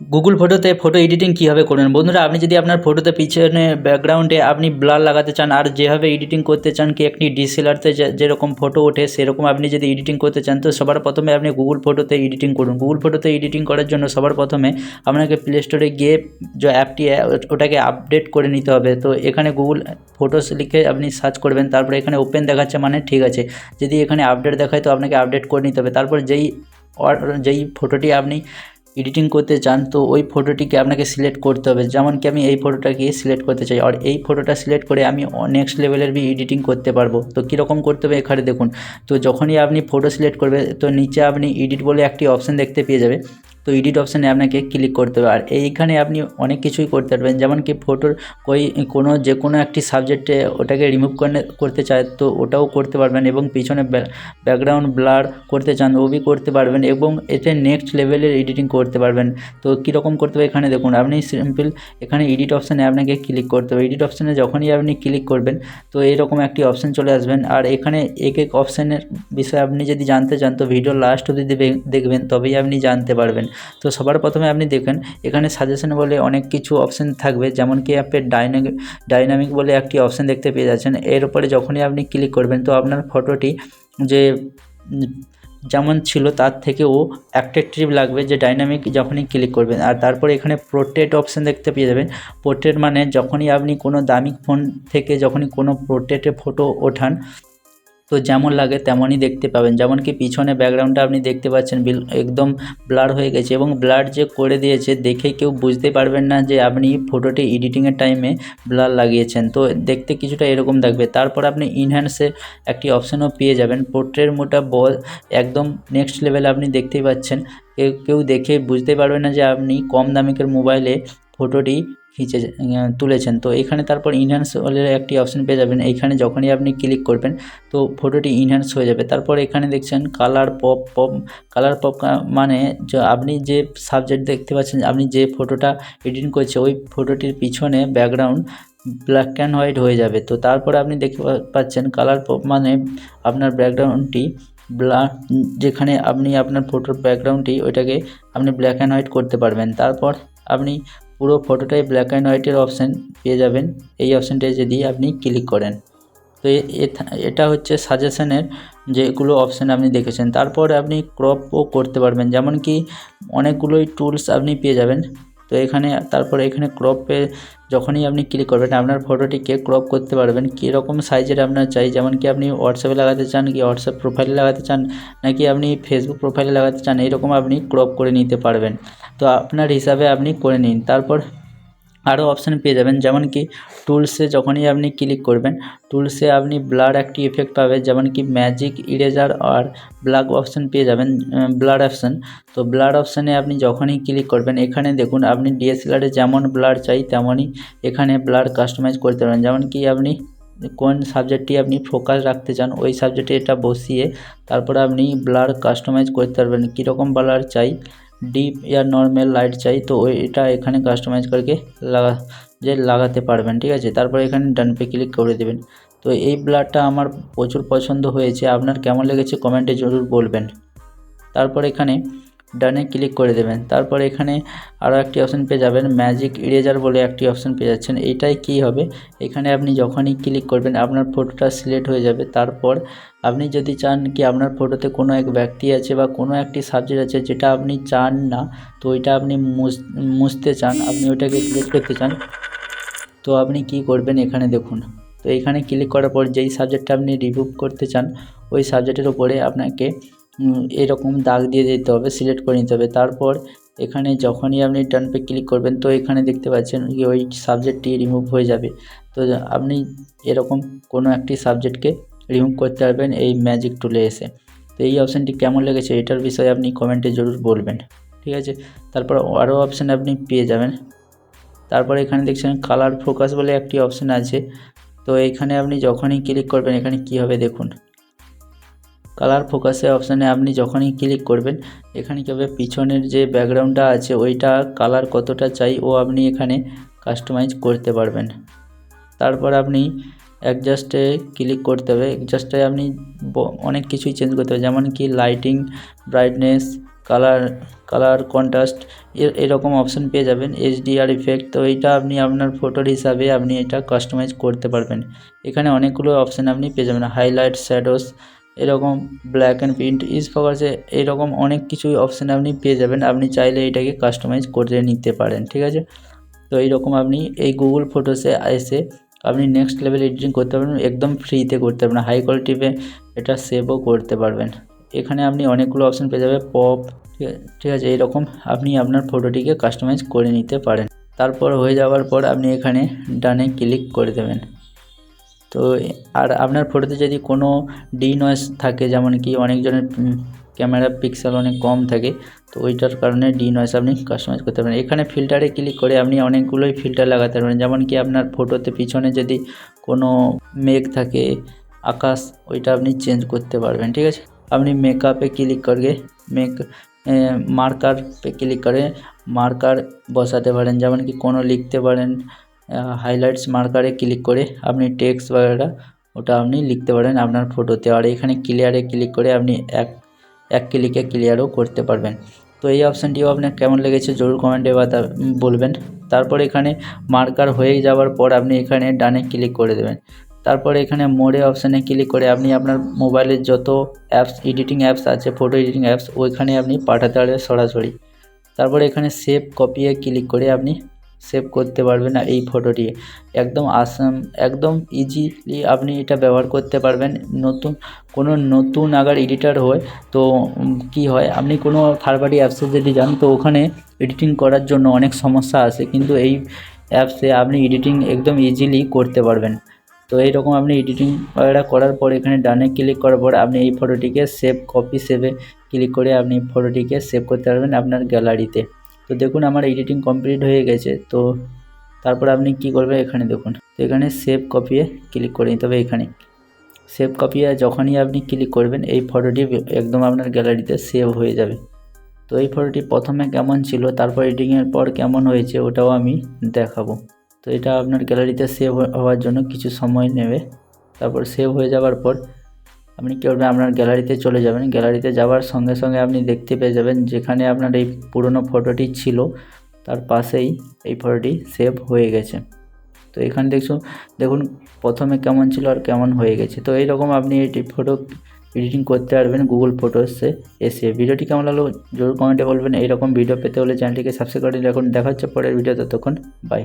Google ফটোতে photo editing কীভাবে করবেন? বন্ধুরা, আপনি যদি আপনার ফটোতে পিছনে ব্যাকগ্রাউন্ডে আপনি ব্লার লাগাতে চান আর যেভাবে এডিটিং করতে চান কি একটি ডিসিএলআরতে যেরকম ফটো ওঠে, সেরকম আপনি যদি এডিটিং করতে চান, তো সবার প্রথমে আপনি গুগল ফটোতে এডিটিং করুন। গুগল ফটোতে এডিটিং করার জন্য সবার প্রথমে আপনাকে প্লে স্টোরে গিয়ে যে অ্যাপটি, ওটাকে আপডেট করে নিতে হবে। তো এখানে গুগল ফটোস লিখে আপনি সার্চ করবেন, তারপরে এখানে ওপেন দেখাচ্ছে মানে ঠিক আছে। যদি এখানে আপডেট দেখায়, তো আপনাকে আপডেট করে নিতে হবে। তারপর যেই যেই ফটোটি আপনি এডিটিং করতে চান, তো ওই ফটোটিকে আপনাকে সিলেক্ট করতে হবে। যেমন কি আমি এই ফটোটাকে সিলেক্ট করতে চাই, আর এই ফটোটা সিলেক্ট করে আমি নেক্সট লেভেলের বি এডিটিং করতে পারব। তো কীরকম করতে হবে এখানে দেখুন, তো যখনই আপনি ফটো সিলেক্ট করবে, তো নিচে আপনি এডিট বলে একটি অপশান দেখতে পেয়ে যাবে। তো এডিট অপশানে আপনাকে ক্লিক করতে হবে। আর এইখানে আপনি অনেক কিছুই করতে পারবেন। যেমন কি ফটোর কই, কোনো যে কোনো একটি সাবজেক্টে ওটাকে রিমুভ করে করতে চায়, তো ওটাও করতে পারবেন এবং পিছনে ব্যাকগ্রাউন্ড ব্লার করতে চান ওবি করতে পারবেন এবং এতে নেক্সট লেভেলের এডিটিং করতে পারবেন। তো কীরকম করতে হবে এখানে দেখুন, আপনি সিম্পল এখানে এডিট অপশানে আপনাকে ক্লিক করতে হবে। এডিট অপশানে যখনই আপনি ক্লিক করবেন, তো এরকম একটি অপশান চলে আসবেন। আর এখানে এক এক অপশানের বিষয়ে আপনি যদি জানতে চান, তো ভিডিও লাস্ট অবধি দেখবেন, তবেই আপনি জানতে পারবেন। তো সবার প্রথমে আপনি দেখেন, এখানে সাজেশন বলে অনেক কিছু অপশান থাকবে, যেমন কি অ্যাপের ডাইনামিক ডাইনামিক বলে একটি অপশান দেখতে পেয়ে যাচ্ছেন। এর উপরে যখনই আপনি ক্লিক করবেন, তো আপনার ফটোটি যে, যেমন ছিল তার থেকেও অ্যাট্রাকটিভ লাগবে যে ডাইনামিক যখনই ক্লিক করবেন। আর তারপরে এখানে পোর্ট্রেট অপশান দেখতে পেয়ে যাবেন। পোর্ট্রেট মানে যখনই আপনি কোনো দামি ফোন থেকে যখনই কোনো পোর্ট্রেটে ফটো ওঠান তো যেমন লাগে তেমনই দেখতে পাবেন। যেমন কি পিছনে ব্যাকগ্রাউন্ডটা আপনি দেখতে পাচ্ছেন একদম ব্লার হয়ে গেছে এবং ব্লার যে করে দিয়েছে দেখে কেউ বুঝতে পারবেন না যে আপনি ফটোটি এডিটিংয়ের টাইমে ব্লার লাগিয়েছেন। তো দেখতে কিছুটা এরকম থাকবে। তারপর আপনি ইনহ্যান্সে একটি অপশানও পেয়ে যাবেন। পোর্ট্রের মোটা বল একদম নেক্সট লেভেলে আপনি দেখতেই পাচ্ছেন। কেউ কেউ দেখে বুঝতে পারবেন না যে আপনি কম দামিকের মোবাইলে ফটোটি খিঁচে তুলেছেন। তো এখানে তারপর ইনহ্যান্স হলে একটি অপশান পেয়ে যাবেন। এইখানে যখনই আপনি ক্লিক করবেন, তো ফটোটি ইনহ্যান্স হয়ে যাবে। তারপর এখানে দেখছেন colour pop pop colour pop মানে আপনি যে সাবজেক্ট দেখতে পাচ্ছেন, আপনি যে ফটোটা এডিট করছে, ওই ফটোটির পিছনে ব্যাকগ্রাউন্ড ব্ল্যাক অ্যান্ড হোয়াইট হয়ে যাবে। তো তারপরে আপনি দেখতে পাচ্ছেন কালার পপ মানে আপনার ব্যাকগ্রাউন্ডটি ব্লা যেখানে আপনি আপনার ফটোর ব্যাকগ্রাউন্ডটি ওইটাকে আপনি ব্ল্যাক অ্যান্ড হোয়াইট করতে পারবেন। তারপর আপনি পুরো ফটোটাই ব্ল্যাক অ্যান্ড হোয়াইটের অপশান পেয়ে যাবেন। এই অপশানটায় যদি আপনি ক্লিক করেন। তো এটা হচ্ছে সাজেশনের যেগুলো অপশান আপনি দেখেছেন। তারপর আপনি ক্রপও করতে পারবেন। যেমন কি অনেকগুলোই টুলস আপনি পেয়ে যাবেন। তো এখানে তারপরে এখানে ক্রপে যখনই আপনি ক্লিক করবেন, আপনার ফটোটিকে ক্রপ করতে পারবেন, কীরকম সাইজের আপনার চাই? যেমন কি আপনি হোয়াটসঅ্যাপে লাগাতে চান কি হোয়াটসঅ্যাপ প্রোফাইলে লাগাতে চান, নাকি আপনি ফেসবুক প্রোফাইলে লাগাতে চান, এরকম আপনি ক্রপ করে নিতে পারবেন। তো আপনার হিসাবে আপনি করে নিন। তারপর আরও অপশান পেয়ে যাবেন। যেমন কি টুলসে যখনই আপনি ক্লিক করবেন টুলসে আপনি ব্লার একটি এফেক্ট পাবেন যেমন কি ম্যাজিক ইরেজার আর ব্লাক অপশান পেয়ে যাবেন ব্লার অপশান তো ব্লার অপশানে আপনি যখনই ক্লিক করবেন, এখানে দেখুন আপনি ডিএসএলআরে যেমন ব্লার চাই, তেমনই এখানে ব্লার কাস্টমাইজ করতে পারেন। যেমন কি আপনি কোন সাবজেক্টটি আপনি ফোকাস রাখতে চান, ওই সাবজেক্টে এটা বসিয়ে তারপরে আপনি ব্লার কাস্টমাইজ করতে পারবেন। কীরকম ব্লার চাই ডিপ या নর্মাল লাইট চাই, তো এটা এখানে কাস্টমাইজ করকে লাগা যে লাগাতে পারবেন, ঠিক আছে? তারপর এখানে ডান পে ক্লিক করে দেবেন। তো এই ব্লারটা আমার প্রচুর পছন্দ হয়েছে, আপনার কেমন লেগেছে কমেন্টে জরুর বলবেন। তারপর এখানে ডানে ক্লিক করে দেবেন। তারপর এখানে আরও একটি অপশান পেয়ে যাবেন, ম্যাজিক ইরেজার বলে একটি অপশান পেয়ে যাচ্ছেন। এইটাই কি হবে? এখানে আপনি যখনই ক্লিক করবেন, আপনার ফটোটা সিলেক্ট হয়ে যাবে। তারপর আপনি যদি চান কি আপনার ফটোতে কোনো এক ব্যক্তি আছে বা কোনো একটি সাবজেক্ট আছে যেটা আপনি চান না, তো ওইটা আপনি মুছতে চান, আপনি ওইটাকে সিলেক্ট করতে চান, তো আপনি কি করবেন এখানে দেখুন। তো এখানে ক্লিক করার পর যেই সাবজেক্টটা আপনি রিমুভ করতে চান, ওই সাবজেক্টের উপরে আপনাকে এরকম দাগ দিয়ে দিতে হবে সিলেক্ট করে নিতে হবে। তারপর এখানে যখনই আপনি ডান পে ক্লিক করবেন, তো এখানে দেখতে পাচ্ছেন কি ওই সাবজেক্টটি রিমুভ হয়ে যাবে। তো আপনি এরকম কোনো একটি সাবজেক্টকে রিমুভ করতে পারবেন এই ম্যাজিক টুলে এসে। তো এই অপশানটি কেমন লেগেছে এটার বিষয়ে আপনি কমেন্টে জরুর বলবেন। ঠিক আছে? তারপর আরও অপশান আপনি পেয়ে যাবেন। তারপর এখানে দেখছেন কালার ফোকাস বলে একটি অপশান আছে। তো এখানে আপনি যখনই ক্লিক করবেন, এখানে কী হবে দেখুন। কালার ফোকাসে অপশানে আপনি যখনই ক্লিক করবেন, এখানে কী হবে? পিছনের যে ব্যাকগ্রাউন্ডটা আছে, ওইটা কালার কতটা চাই, ও আপনি এখানে কাস্টমাইজ করতে পারবেন। তারপর আপনি অ্যাডজাস্টে ক্লিক করতে হবে। অ্যাডজাস্টে আপনি অনেক কিছুই চেঞ্জ করতে হবে। যেমন কি lighting brightness colour colour contrast এরকম অপশান পেয়ে যাবেন। এইচডিআর ইফেক্ট তো এইটা আপনি আপনার ফটোর হিসাবে আপনি এটা কাস্টমাইজ করতে পারবেন। এখানে অনেকগুলো অপশান আপনি পেয়ে যাবেন। হাইলাইট শ্যাডোস এরকম ব্ল্যাক অ্যান্ড প্রিন্ট ইস ফোকাসে এরকম অনেক কিছুই অপশান আপনি পেয়ে যাবেন। আপনি চাইলে এটাকে কাস্টমাইজ করে নিতে পারেন, ঠিক আছে? তো এইরকম আপনি এই গুগল ফটোসে এসে আপনি নেক্সট লেভেল এডিটিং করতে পারবেন, একদম ফ্রিতে করতে পারবেন হাই কোয়ালিটিতে এটা সেভও করতে পারবেন। এখানে আপনি অনেকগুলো অপশান পেয়ে যাবে পপ ঠিক আছে? ঠিক আছে, এইরকম আপনি আপনার ফটোটিকে কাস্টমাইজ করে নিতে পারেন। তারপর হয়ে যাওয়ার পর আপনি এখানে ডানে ক্লিক করে দেবেন। তো আর আপনার ফটোতে যদি কোনো ডি নয়েস থাকে, যেমন কি অনেকজনের ক্যামেরা পিক্সেল অনেক কম থাকে, তো ওইটার কারণে ডি নয়েস আপনি কাস্টমাইজ করতে পারেন। এখানে ফিল্টারে ক্লিক করে আপনি অনেকগুলোই ফিল্টার লাগাতে পারেন। যেমন কি আপনার ফটোতে পিছনে যদি কোনো মেঘ থাকে, আকাশ, ওইটা আপনি চেঞ্জ করতে পারবেন, ঠিক আছে? আপনি মেকআপে ক্লিক করে মেক মার্কার ক্লিক করে মার্কার বসাতে পারেন। যেমন কি কোনো লিখতে পারেন হাইলাইটস মার্কারে ক্লিক করে আপনি টেক্সট বাগেরা ওটা আপনি লিখতে পারেন আপনার ফটোতে আর এখানে ক্লিয়ারে ক্লিক করে আপনি এক এক ক্লিকে ক্লিয়ারও করতে পারবেন। তো এই অপশানটিও আপনার কেমন লেগেছে জরুর কমেন্টে বা বলবেন। তারপর এখানে মার্কার হয়ে যাওয়ার পর আপনি এখানে ডানে ক্লিক করে দেবেন। তারপরে এখানে মোড়ে অপশানে ক্লিক করে আপনি আপনার মোবাইলের যত অ্যাপস এডিটিং অ্যাপস আছে ফটো এডিটিং অ্যাপস ওইখানে আপনি পাঠাতে পারবেন সরাসরি। তারপরে এখানে সেভ কপিয়ে ক্লিক করে আপনি সেভ করতে পারবেন এই ফটোটি একদম আসাম একদম ইজিলি আপনি এটা ব্যবহার করতে পারবেন। নতুন, কোনো নতুন আগার এডিটার হয়, তো কি হয়, আপনি কোনো থার্ড পার্টি অ্যাপসে যদি যান, তো ওখানে এডিটিং করার জন্য অনেক সমস্যা আসে কিন্তু এই অ্যাপসে আপনি এডিটিং একদম ইজিলি করতে পারবেন। তো এইরকম আপনি এডিটিং ওয়াগেরা করার পর, এখানে ডানে ক্লিক করার পর, আপনি এই ফটোটিকে সেভ কপি সেভে ক্লিক করে আপনি ফটোটিকে সেভ করতে পারবেন আপনার গ্যালারিতে তো দেখুন আমার এডিটিং কমপ্লিট হয়ে গেছে, তো তারপর আপনি কি করবেন এখানে দেখুন, তো এখানে সেভ কপিয়ে ক্লিক করে নিতে হবে এখানে। সেভ কপিয়ে যখনই আপনি ক্লিক করবেন, এই ফটোটি একদম আপনার গ্যালারিতে সেভ হয়ে যাবে। তো এই ফটোটি প্রথমে কেমন ছিল, তারপর এডিটিংয়ের পর কেমন হয়েছে, ওটাও আমি দেখাবো। তো এটা আপনার গ্যালারিতে সেভ হওয়ার জন্য কিছু সময় নেবে। তারপর সেভ হয়ে যাওয়ার পর আপনি কী করবেন আপনার গ্যালারিতে চলে যাবেন? গ্যালারিতে যাওয়ার সঙ্গে সঙ্গে আপনি দেখতে পেয়ে যাবেন যেখানে আপনার এই পুরনো ফটোটি ছিল, তার পাশেই এই ফটোটি সেভ হয়ে গেছে। তো এখানে দেখছ, দেখুন প্রথমে কেমন ছিল আর কেমন হয়ে গেছে। তো এইরকম আপনি এটি ফটো এডিটিং করতে পারবেন গুগল ফটোসে এসে। ভিডিওটি কেমন লাগল জরুর কমেন্টে বলবেন। এইরকম ভিডিও পেতে হলে চ্যানেলটিকে সাবস্ক্রাইব করে রাখুন। দেখা হচ্ছে পরের ভিডিও ততক্ষণ বাই